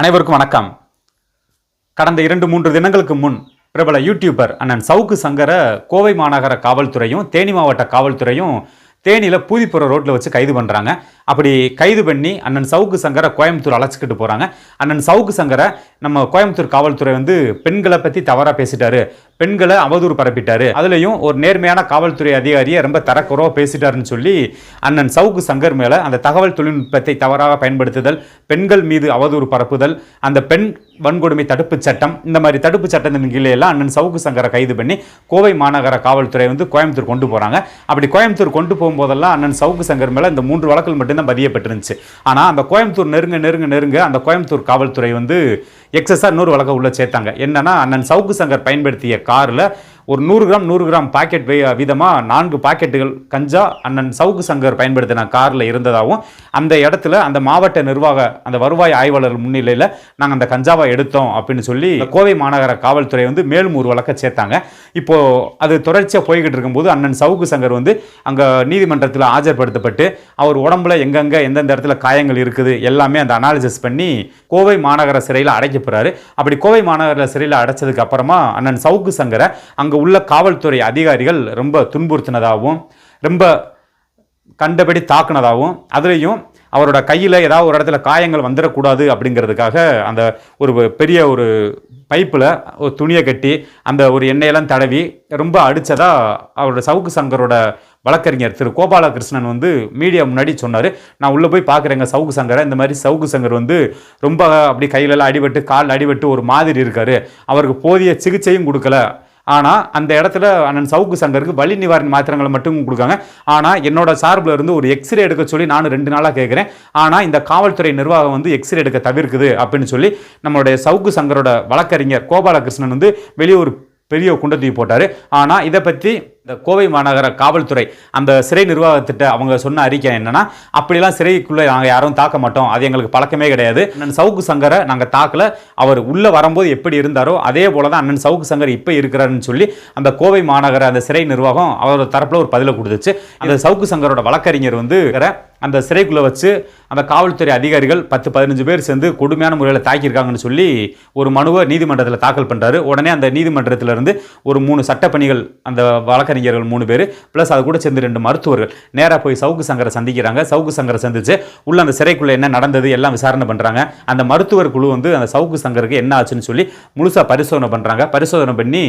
அனைவருக்கும் வணக்கம். கடந்த இரண்டு மூன்று தினங்களுக்கு முன் பிரபல யூடியூபர் அண்ணன் சவுக்கு சங்கரை கோவை மாநகர காவல்துறையும் தேனி மாவட்ட காவல்துறையும் தேனியில் பூதிப்புற ரோட்டில் வச்சு கைது பண்ணுறாங்க அப்படி கைது பண்ணி அண்ணன் சவுக்கு சங்கரை கோயம்புத்தூர் அழைச்சிக்கிட்டு போகிறாங்க அண்ணன் சவுக்கு சங்கரை நம்ம கோயம்புத்தூர் காவல்துறை வந்து பெண்களை பற்றி தவறாக பேசிட்டாரு. பெண்களை அவதூறு பரப்பிட்டாரு. அதுலேயும் ஒரு நேர்மையான காவல்துறை அதிகாரியை ரொம்ப தரக்குறவாக பேசிட்டாருன்னு சொல்லி அண்ணன் சவுக்கு சங்கர் மேலே அந்த தகவல் தொழில்நுட்பத்தை தவறாக பயன்படுத்துதல் பெண்கள் மீது அவதூறு பரப்புதல் அந்த பெண் வன்கொடுமை தடுப்பு சட்டம் இந்த மாதிரி தடுப்பு சட்டத்தின் கீழே எல்லாம் அண்ணன் சவுக்கு சங்கரை கைது பண்ணி கோவை மாநகர காவல்துறை வந்து கோயம்புத்தூர் கொண்டு போகிறாங்க அப்படி கோயம்புத்தூர் கொண்டு போகும்போதெல்லாம் அண்ணன் சவுக்கு சங்கர் மேலே இந்த மூன்று வழக்குகள் மட்டும்தான் பதியப்பட்டிருந்துச்சு. ஆனால் அந்த கோயம்புத்தூர் நெருங்க நெருங்க நெருங்க அந்த கோயம்புத்தூர் காவல்துறை வந்து எக்ஸஸாக இன்னொரு வழக்கை உள்ளே சேர்த்தாங்க. என்னன்னா அண்ணன் சவுக்கு சங்கர் பயன்படுத்திய காரில் ஒரு நூறு கிராம் நூறு கிராம் பாக்கெட் விதமாக நான்கு பாக்கெட்டுகள் கஞ்சா அண்ணன் சவுக்கு சங்கர் பயன்படுத்தின காரில் இருந்ததாகவும் அந்த இடத்துல அந்த மாவட்ட நிர்வாக அந்த வருவாய் ஆய்வாளர் முன்னிலையில் நாங்கள் அந்த கஞ்சாவை எடுத்தோம் அப்படின்னு சொல்லி கோவை மாநகர காவல்துறை வந்து மேலும் ஒரு வழக்கை சேர்த்தாங்க. இப்போ அது தொடர்ச்சியாக போய்கிட்டு இருக்கும்போது அண்ணன் சவுக்கு சங்கர் வந்து அங்கே நீதிமன்றத்தில் ஆஜர்படுத்தப்பட்டு அவர் உடம்புல எங்கெங்கே எந்தெந்த இடத்துல காயங்கள் இருக்குது எல்லாமே அந்த அனாலிசிஸ் பண்ணி கோவை மாநகர சிறையில் அடைக்கப்படுறாரு அப்படி கோவை மாநகர சிறையில் அடைச்சதுக்கு அப்புறமா அண்ணன் சவுக்கு சங்கரை அங்கே உள்ள காவல்துறை அதிகாரிகள் ரொம்ப துன்புறுத்தினதாகவும் ரொம்ப கண்டபடி தாக்குனதாகவும் அதுலேயும் அவரோட கையில் ஏதாவது ஒரு இடத்துல காயங்கள் வந்துடக்கூடாது அப்படிங்கிறதுக்காக அந்த ஒரு பெரிய ஒரு பைப்பில் ஒரு துணியை கட்டி அந்த ஒரு எண்ணெயெல்லாம் தடவி ரொம்ப அடித்ததாக அவரோட சவுக்கு சங்கரோட வழக்கறிஞர் திரு கோபாலகிருஷ்ணன் வந்து மீடியா முன்னாடி சொன்னார். நான் உள்ளே போய் பார்க்குறேங்க சவுக்கு சங்கரை. இந்த மாதிரி சவுக்கு சங்கர் வந்து ரொம்ப அப்படி கையிலலாம் அடிபட்டு காலில் அடிபட்டு ஒரு மாதிரி இருக்கார். அவருக்கு போதிய சிகிச்சையும் கொடுக்கல. ஆனால் அந்த இடத்துல அண்ணன் சவுக்கு சங்கருக்கு வலி நிவாரண மாத்திரங்களை மட்டும் கொடுக்காங்க. ஆனால் என்னோட சார்பில் இருந்து ஒரு எக்ஸ்ரே எடுக்க சொல்லி நானும் ரெண்டு நாளாக கேட்குறேன் ஆனால் இந்த காவல்துறை நிர்வாகம் வந்து எக்ஸ்ரே எடுக்க தவிர்க்குது அப்படின்னு சொல்லி நம்மளுடைய சவுக்கு சங்கரோட வழக்கறிஞர் கோபாலகிருஷ்ணன் வந்து வெளியே ஒரு பெரிய குண்டத்தையும் போட்டார். ஆனால் இதை பற்றி இந்த கோவை மாநகர காவல்துறை அந்த சிறை நிர்வாகத்திட்ட அவங்க சொன்ன அறிக்கை என்னன்னா அப்படிலாம் சிறைக்குள்ளே நாங்கள் யாரும் தாக்க மாட்டோம். அது எங்களுக்கு பழக்கமே கிடையாது. அண்ணன் சவுக்கு சங்கரை நாங்கள் தாக்கல. அவர் உள்ளே வரும்போது எப்படி இருந்தாரோ அதே போல தான் அண்ணன் சவுக்கு சங்கர் இப்போ இருக்கிறாருன்னு சொல்லி அந்த கோவை மாநகர அந்த சிறை நிர்வாகம் அவரோட தரப்பில் ஒரு பதிலை கொடுத்துச்சு. அந்த சவுக்கு சங்கரோட வழக்கறிஞர் வந்து அந்த சிறைக்குள்ளே வச்சு அந்த காவல்துறை அதிகாரிகள் பத்து பதினஞ்சு பேர் சேர்ந்து கொடுமையான முறையில் தாக்கியிருக்காங்கன்னு சொல்லி ஒரு மனுவை நீதிமன்றத்தில் தாக்கல் பண்ணுறாரு உடனே அந்த நீதிமன்றத்திலிருந்து ஒரு மூணு சட்டப்பணிகள் அந்த வழக்க வழக்கறிஞர்கள் மூணு பேர் ப்ளஸ் அது கூட சேர்ந்து ரெண்டு மருத்துவர்கள். நேராக போய் சவுக்கு சங்கரை சந்திக்கிறாங்க. சவுக்கு சங்கரை சந்திச்சு உள்ள அந்த சிறைக்குள்ளே என்ன நடந்தது எல்லாம் விசாரணை பண்ணுறாங்க அந்த மருத்துவர் குழு வந்து அந்த சவுக்கு சங்கருக்கு என்ன ஆச்சுன்னு சொல்லி முழுசாக பரிசோதனை பண்ணுறாங்க பரிசோதனை பண்ணி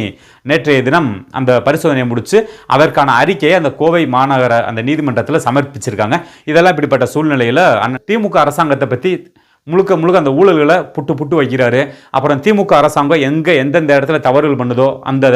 நேற்றைய தினம் அந்த பரிசோதனையை முடிச்சு அதற்கான அறிக்கையை அந்த கோவை மாநகர அந்த நீதிமன்றத்தில் சமர்ப்பிச்சிருக்காங்க. இதெல்லாம் இப்படிப்பட்ட சூழ்நிலையில் திமுக அரசாங்கத்தை பற்றி முழுக்க முழுக்க அந்த ஊழல்களை புட்டு புட்டு வைக்கிறாரு. அப்புறம் திமுக அரசாங்கம் எங்கே எந்தெந்த இடத்துல தவறுகள் பண்ணுதோ அந்த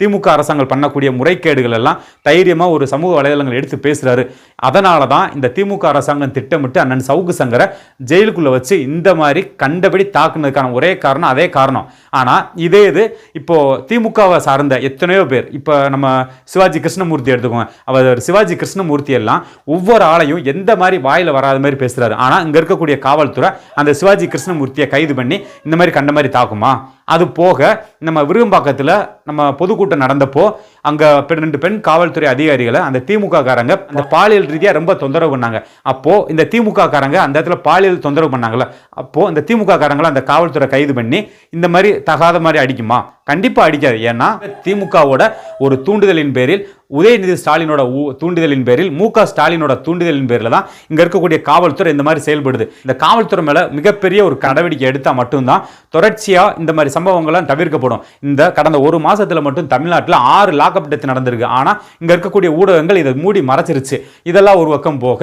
திமுக அரசாங்கம் பண்ணக்கூடிய முறைகேடுகள் எல்லாம் தைரியமாக ஒரு சமூக வலைதளங்கள் எடுத்து பேசுகிறாரு அதனால தான் இந்த திமுக அரசாங்கம் திட்டமிட்டு அண்ணன் சவுக்கு சங்கரை ஜெயிலுக்குள்ளே வச்சு இந்த மாதிரி கண்டபடி தாக்குனதுக்கான ஒரே காரணம் அதே காரணம். ஆனால் இதே இது இப்போது திமுகவை சார்ந்த எத்தனையோ பேர் இப்போ நம்ம சிவாஜி கிருஷ்ணமூர்த்தி எடுத்துக்கோங்க. அவர் சிவாஜி கிருஷ்ணமூர்த்தி எல்லாம் ஒவ்வொரு ஆளையும் எந்த மாதிரி வாயில் வராத மாதிரி பேசுகிறாரு ஆனால் இங்கே இருக்கக்கூடிய காவல்துறை அந்த சிவாஜி கிருஷ்ணமூர்த்தியை கைது பண்ணி இந்த மாதிரி கண்ட மாதிரி தாக்குமா? அது போக நம்ம விருகம்பாக்கத்தில் நம்ம பொதுக்கூட்டம் நடந்தப்போ அங்கே ரெண்டு பெண் காவல்துறை அதிகாரிகளை அந்த திமுக காரங்க அந்த பாலியல் ரீதியாக ரொம்ப தொந்தரவு பண்ணாங்க. அப்போது இந்த திமுக காரங்க அந்த இடத்துல பாலியல் தொந்தரவு பண்ணாங்கல்ல. அப்போது இந்த திமுக காரங்களை அந்த காவல்துறை கைது பண்ணி இந்த மாதிரி தகாத மாதிரி அடிக்குமா? கண்டிப்பாக அடிக்காது. ஏன்னா திமுகவோட ஒரு தூண்டுதலின் பேரில் உதயநிதி ஸ்டாலினோட தூண்டுதலின் பேரில் மு க ஸ்டாலினோட தூண்டுதலின் பேரில் தான் இங்கே இருக்கக்கூடிய காவல்துறை இந்த மாதிரி செயல்படுது. இந்த காவல்துறை மேலே மிகப்பெரிய ஒரு நடவடிக்கை எடுத்தால் மட்டும்தான் தொடர்ச்சியாக இந்த மாதிரி சம்பவங்கள்லாம் தவிர்க்கப்படும். இந்த கடந்த ஒரு மாதத்தில் மட்டும் தமிழ்நாட்டில் ஆறு லாக்அப் டெத் நடந்திருக்கு. ஆனால் இங்கே இருக்கக்கூடிய ஊடகங்கள் இதை மூடி மறைச்சிருச்சு. இதெல்லாம் ஒரு பக்கம் போக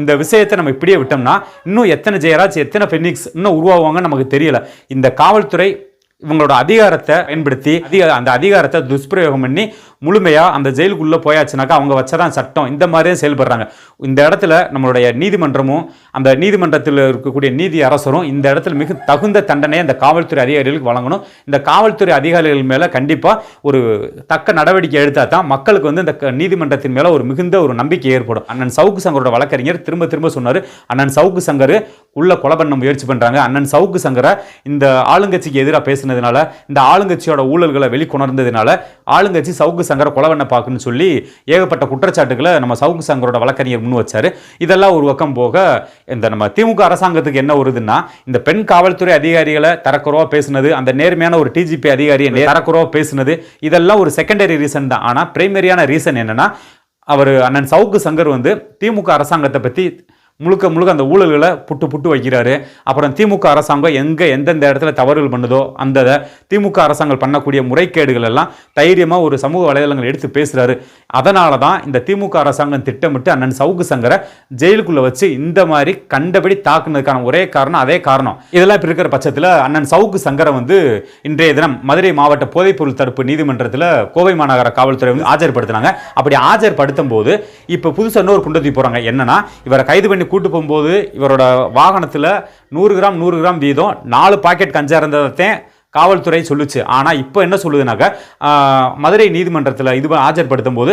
இந்த விஷயத்தை நம்ம இப்படியே விட்டோம்னா இன்னும் எத்தனை ஜெயராஜ் எத்தனை ஃபெனிக்ஸ் இன்னும் உருவாகுவாங்கன்னு நமக்கு தெரியல. இந்த காவல்துறை இவங்களோட அதிகாரத்தை பயன்படுத்தி அதிக அந்த அதிகாரத்தை துஷ்பிரயோகம் பண்ணி முழுமையாக அந்த ஜெயிலுக்குள்ளே போயாச்சுனாக்கா அவங்க வச்சதான் சட்டம். இந்த மாதிரியே செயல்படுறாங்க. இந்த இடத்துல நம்மளுடைய நீதிமன்றமும் அந்த நீதிமன்றத்தில் இருக்கக்கூடிய நீதி அரசரும் இந்த இடத்துல மிக தகுந்த தண்டனையை அந்த காவல்துறை அதிகாரிகளுக்கு வழங்கணும். இந்த காவல்துறை அதிகாரிகள் மேலே கண்டிப்பாக ஒரு தக்க நடவடிக்கை எடுத்தால் தான் மக்களுக்கு வந்து இந்த க- நீதிமன்றத்தின் மேலே ஒரு மிகுந்த ஒரு நம்பிக்கை ஏற்படும். அண்ணன் சவுக்கு சங்கரோட வழக்கறிஞர் திரும்ப திரும்ப சொன்னார். அண்ணன் சவுக்கு சங்கர் உள்ள கொலை பண்ண முயற்சி பண்ணுறாங்க அண்ணன் சவுக்கு சங்கரை இந்த ஆளுங்கட்சிக்கு எதிராக பேசுனதுனால இந்த ஆளுங்கட்சியோட ஊழல்களை வெளிக்கொணர்ந்ததுனால ஆளுங்கட்சி சவுக்கு சங்கரை கொலை பண்ண பார்க்குன்னு சொல்லி ஏகப்பட்ட குற்றச்சாட்டுகளை நம்ம சவுக்கு சங்கரோட வழக்கறிஞர் முன் வச்சார். இதெல்லாம் ஒரு பக்கம் போக இந்த நம்ம திமுக அரசாங்கத்துக்கு என்ன வருதுன்னா இந்த பெண் காவல்துறை அதிகாரிகளை தரக்குறவாக பேசுனது அந்த நேர்மையான ஒரு டிஜிபி அதிகாரியை தரக்குறவாக பேசினது பேசுனது இதெல்லாம் ஒரு செகண்டரி ரீசன் தான். ஆனால் பிரைமரியான ரீசன் என்னென்னா அவர் அண்ணன் சவுக்கு சங்கர் வந்து திமுக அரசாங்கத்தை பற்றி முழுக்க முழுக்க அந்த ஊழல்களை புட்டு புட்டு வைக்கிறாரு. அப்புறம் திமுக அரசாங்கம் எங்கே எந்தெந்த இடத்துல தவறுகள் பண்ணுதோ அந்த திமுக அரசாங்கம் பண்ணக்கூடிய முறைகேடுகள் எல்லாம் தைரியமாக ஒரு சமூக வலைதளங்கள் எடுத்து பேசுகிறாரு அதனால தான் இந்த திமுக அரசாங்கம் திட்டமிட்டு அண்ணன் சவுக்கு சங்கரை ஜெயிலுக்குள்ளே வச்சு இந்த மாதிரி கண்டபடி தாக்குனதுக்கான ஒரே காரணம் அதே காரணம். இதெல்லாம் இப்போ இருக்கிற பட்சத்தில் அண்ணன் சவுக்கு சங்கரை வந்து இன்றைய தினம் மதுரை மாவட்ட போதைப்பொருள் தடுப்பு நீதிமன்றத்தில் கோவை மாநகர காவல்துறை வந்து ஆஜர்படுத்தினாங்க. அப்படி ஆஜர்படுத்தும் போது இப்போ புதுசாக இன்னொரு குண்டத்தி போகிறாங்க என்னன்னா இவரை கைது பண்ணி கூட்டு போகும்போது இவரோட வாகனத்தில் நூறு கிராம் நூறு கிராம் வீதம் நாலு பாக்கெட் கஞ்சா இருந்ததைத்தான் காவல்துறை சொல்லுச்சு. ஆனால் இப்போ என்ன சொல்லுதுனாக்க மதுரை நீதிமன்றத்தில் இது ஆஜர்படுத்தும் போது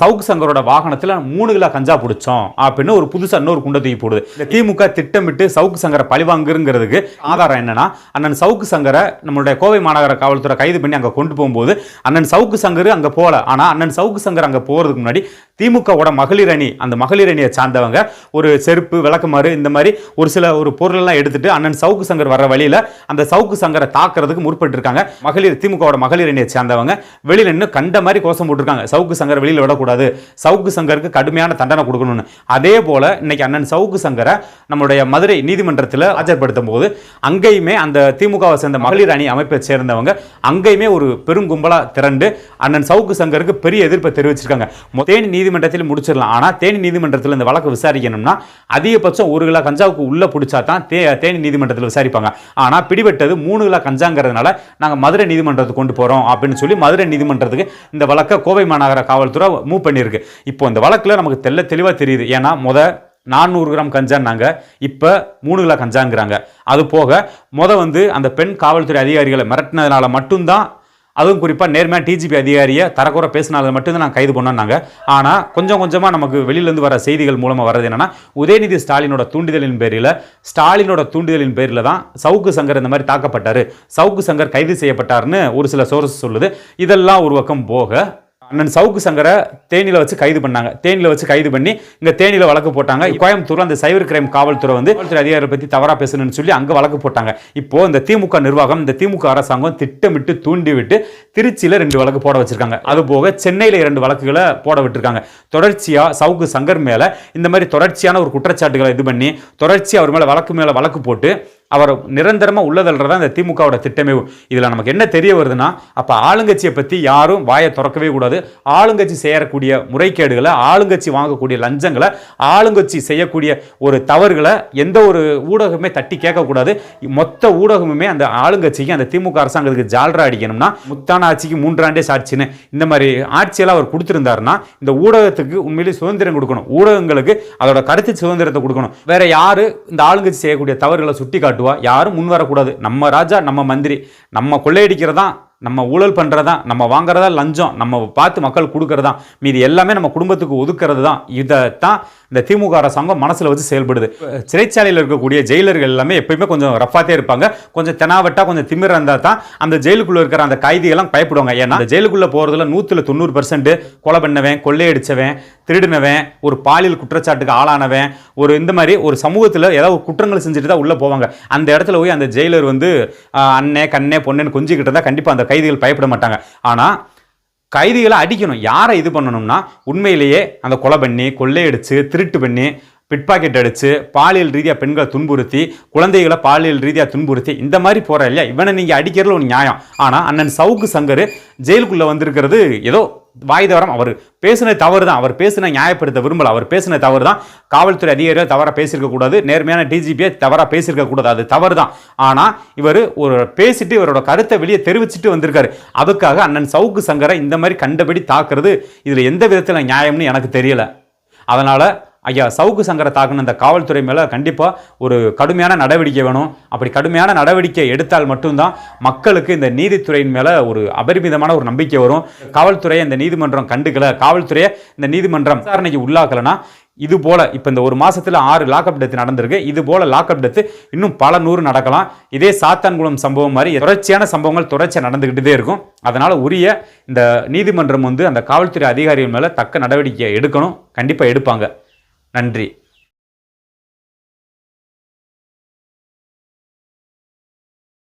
சவுக்கு சங்கரோட வாகனத்தில் மூணு கிலோ கஞ்சா பிடிச்சோம் அப்படின்னு ஒரு புதுசாக இன்னொரு குண்டை தூக்கி போடுது. இந்த திமுக திட்டமிட்டு சவுக்கு சங்கரை பழிவாங்குங்கிறதுக்கு ஆதாரம் என்னன்னா அண்ணன் சவுக்கு சங்கரை நம்மளுடைய கோவை மாநகர காவல்துறை கைது பண்ணி அங்கே கொண்டு போகும்போது அண்ணன் சவுக்கு சங்கர் அங்கே போகல ஆனால் அண்ணன் சவுக்கு சங்கர் அங்கே போகிறதுக்கு முன்னாடி திமுகவோட மகளிர் அணி அந்த மகளிர் அணியை சார்ந்தவங்க ஒரு செருப்பு விளக்குமாறு இந்த மாதிரி ஒரு சில ஒரு பொருளெல்லாம் எடுத்துட்டு அண்ணன் சவுக்கு சங்கர் வர வழியில் அந்த சவுக்கு சங்கரை தாக்குறதுக்கு முற்பட்டு இருக்காங்க மகளிர் திமுகவோட மகளிர் அணியை சார்ந்தவங்க. வெளியில் நின்று கண்ட மாதிரி கோஷம் போட்டிருக்காங்க. சவுக்கு சங்கர் வெளியில் விடக்கூடாது. சவுக்கு சங்கருக்கு கடுமையான தண்டனை கொடுக்கணும்னு. அதே போல் இன்னைக்கு அண்ணன் சவுக்கு சங்கரை நம்மளுடைய மதுரை நீதிமன்றத்தில் ஆஜர்படுத்தும் போது அங்கேயுமே அந்த திமுகவை சேர்ந்த மகளிர் அணி அமைப்பை சேர்ந்தவங்க அங்கேயுமே ஒரு பெருங்கும்பலாக திரண்டு அண்ணன் சவுக்கு சங்கருக்கு பெரிய எதிர்ப்பை தெரிவிச்சிருக்காங்க. மொ- தேனி நீதிமன்றத்தில் முடிச்சிடலாம். ஆனால் தேனி நீதிமன்றத்தில் இந்த வழக்கு விசாரிக்கணும்னா அதிகபட்சம் ஒரு கிலோ கஞ்சாவுக்கு உள்ளே பிடிச்சா தான் தே தேனி நீதிமன்றத்தில் விசாரிப்பாங்க. ஆனால் பிடிபட்டது மூணு கிலோ கஞ்சாங்கிறதுனால நாங்கள் மதுரை நீதிமன்றத்துக்கு கொண்டு போகிறோம் அப்படின்னு சொல்லி மதுரை நீதிமன்றத்துக்கு இந்த வழக்கை கோவை மாநகர காவல்துறை மூவ் பண்ணியிருக்கு. இப்போ இந்த வழக்கில் நமக்கு தெல்ல தெளிவாக தெரியுது. ஏன்னா முத நானூறு கிராம் கஞ்சான்னாங்க. இப்போ மூணு கிலோ கஞ்சாங்கிறாங்க. அது போக முத வந்து அந்த பெண் காவல்துறை அதிகாரிகளை மிரட்டினதுனால மட்டும்தான் அதுவும் குறிப்பாக நேர்மையாக டிஜிபி அதிகாரியை தரக்குறை பேசினால மட்டும்தான் நான் கைது பண்ணோம்னாங்க. ஆனால் கொஞ்சம் கொஞ்சமாக நமக்கு வெளியிலேருந்து வர செய்திகள் மூலமாக வர்றது என்னென்னா உதயநிதி ஸ்டாலினோட தூண்டுதலின் பேரில் ஸ்டாலினோட தூண்டுதலின் பேரில் தான் சவுக்கு சங்கர் இந்த மாதிரி தாக்கப்பட்டார். சவுக்கு சங்கர் கைது செய்யப்பட்டார்னு ஒரு சில சோர்ஸ் சொல்லுது. இதெல்லாம் ஒரு பக்கம் போக அண்ணன் சவுக்கு சங்கரை தேனியில் வச்சு கைது பண்ணாங்க. தேனியில் வச்சு கைது பண்ணி இங்க தேனியில் வழக்கு போட்டாங்க. கோயம்புத்தூர் அந்த சைபர் கிரைம் காவல்துறை வந்து காவல்துறை அதிகாரிகளை பத்தி தவறா பேசணும்னு சொல்லி அங்க வழக்கு போட்டாங்க. இப்போ இந்த திமுக நிர்வாகம் இந்த திமுக அரசாங்கம் திட்டமிட்டு தூண்டி விட்டு திருச்சியில ரெண்டு வழக்கு போட வச்சிருக்காங்க. அது போக சென்னையில இரண்டு வழக்குகளை போட விட்டுருக்காங்க. தொடர்ச்சியா சவுக்கு சங்கர் மேல இந்த மாதிரி தொடர்ச்சியான ஒரு குற்றச்சாட்டுகளை இது பண்ணி தொடர்ச்சியா அவர் மேல வழக்கு மேல வழக்கு போட்டு அவர் நிரந்தரமா உள்ளதல்றதா இந்த திமுகவோட திட்டமே இதில் நமக்கு என்ன தெரிய வருதுன்னா அப்போ ஆளுங்கட்சியை பற்றி யாரும் வாயை திறக்கவே கூடாது. ஆளுங்கட்சி செய்யக்கூடிய முறைகேடுகளை ஆளுங்கட்சி வாங்கக்கூடிய லஞ்சங்களை ஆளுங்கட்சி செய்யக்கூடிய ஒரு தவறுகளை எந்த ஒரு ஊடகமே தட்டி கேட்கக்கூடாது. மொத்த ஊடகமுமே அந்த ஆளுங்கட்சிக்கு அந்த திமுக அரசாங்கத்துக்கு ஜால்ரா அடிக்கணும்னா முத்தான ஆட்சிக்கு மூன்றாண்டே சாட்சின்னு இந்த மாதிரி ஆட்சியெல்லாம் அவர் கொடுத்துருந்தாருன்னா இந்த ஊடகத்துக்கு உண்மையிலேயே சுதந்திரம் கொடுக்கணும். ஊடகங்களுக்கு அதோட கருத்து சுதந்திரத்தை கொடுக்கணும். வேற யாரு இந்த ஆளுங்கட்சி செய்யக்கூடிய தவறுகளை சுட்டி காட்டுவா யாரும் முன் வரக்கூடாது. நம்ம ராஜா நம்ம மந்திரி. நம்ம கொள்ளையடிக்கிறதா நம்ம ஊழல் பண்ணுறதா நம்ம வாங்குறதா லஞ்சம் நம்ம பார்த்து மக்கள் கொடுக்கறதா மீதி எல்லாமே நம்ம குடும்பத்துக்கு ஒதுக்கிறது தான் இதைத்தான் இந்த திமுக அரசாங்கம் மனசில் வச்சு செயல்படுது. சிறைச்சாலையில் இருக்கக்கூடிய ஜெயிலர்கள் எல்லாமே எப்பயுமே கொஞ்சம் ரஃபாத்தே இருப்பாங்க. கொஞ்சம் தெனாவட்டா கொஞ்சம் திமிர இருந்தால் தான் அந்த ஜெயிலுக்குள்ளே இருக்கிற அந்த கைதிகள்லாம் பயப்படுவாங்க. ஏன்னா அந்த ஜெயிலுக்குள்ளே போகிறதுல நூற்றில் தொண்ணூறு பர்சன்ட் கொலை பண்ணவன் கொள்ளையடிச்சவன் திருடினவன் ஒரு பாலியல் குற்றச்சாட்டுக்கு ஆளானவன் ஒரு இந்த மாதிரி ஒரு சமூகத்தில் ஏதாவது குற்றங்கள் செஞ்சுட்டு தான் உள்ளே போவாங்க. அந்த இடத்துல போய் அந்த ஜெயிலர் வந்து அண்ணே கண்ணே பொண்ணுன்னு கொஞ்சிக்கிட்டு இருந்தால் கண்டிப்பாக அந்த கைதிகள் பயப்பட மாட்டாங்க. ஆனால் கைதிகளை அடிக்கணும். யாரை இது பண்ணணும்னா உண்மையிலேயே அந்த கொலை பண்ணி கொள்ளையடிச்சு திருட்டு பண்ணி பிட்பாக்கெட் அடித்து பாலியல் ரீதியாக பெண்களை துன்புறுத்தி குழந்தைகளை பாலியல் ரீதியாக துன்புறுத்தி இந்த மாதிரி போகிற இல்லையா? இவனை நீங்கள் அடிக்கிறதுல ஒரு நியாயம். ஆனால் அண்ணன் சவுக்கு சங்கர் ஜெயிலுக்குள்ளே வந்திருக்கிறது ஏதோ வாய் தவறம் அவர் பேசின தவறு தான் அவர் பேசின நியாயப்படுத்த விரும்பல. அவர் பேசின தவறு தான் காவல்துறை அதிகாரிகள் தவறாக பேசியிருக்கக்கூடாது நேர்மையான டிஜிபியை தவறாக பேசியிருக்கக்கூடாது அது தவறு தான் ஆனால் இவர் ஒரு பேசிட்டு இவரோட கருத்தை வெளியே தெரிவிச்சிட்டு வந்திருக்காரு. அதுக்காக அண்ணன் சவுக்கு சங்கரை இந்த மாதிரி கண்டபடி தாக்குறது இதில் எந்த விதத்தில் நியாயம்னு எனக்கு தெரியல. அதனால் ஐயா சவுக்கு சங்கரை தாக்குன இந்த காவல்துறை மேலே கண்டிப்பாக ஒரு கடுமையான நடவடிக்கை வேணும். அப்படி கடுமையான நடவடிக்கை எடுத்தால் மட்டும்தான் மக்களுக்கு இந்த நீதித்துறையின் மேலே ஒரு அபரிமிதமான ஒரு நம்பிக்கை வரும். காவல்துறையை இந்த நீதிமன்றம் கண்டுக்கல. காவல்துறையை இந்த நீதிமன்றம் விசாரணைக்கு உள்ளாக்கலைன்னா இது போல் இப்போ இந்த ஒரு மாதத்தில் ஆறு லாக்அப் டெத்து நடந்திருக்கு. இது போல் லாக்அப் டெத்து இன்னும் பல நூறு நடக்கலாம். இதே சாத்தான்குளம் சம்பவம் மாதிரி தொடர்ச்சியான சம்பவங்கள் தொடர்ச்சியாக நடந்துக்கிட்டே இருக்கும். அதனால் உரிய இந்த நீதிமன்றம் வந்து அந்த காவல்துறை அதிகாரிகள் மேலே தக்க நடவடிக்கை எடுக்கணும். கண்டிப்பாக எடுப்பாங்க. நன்றி.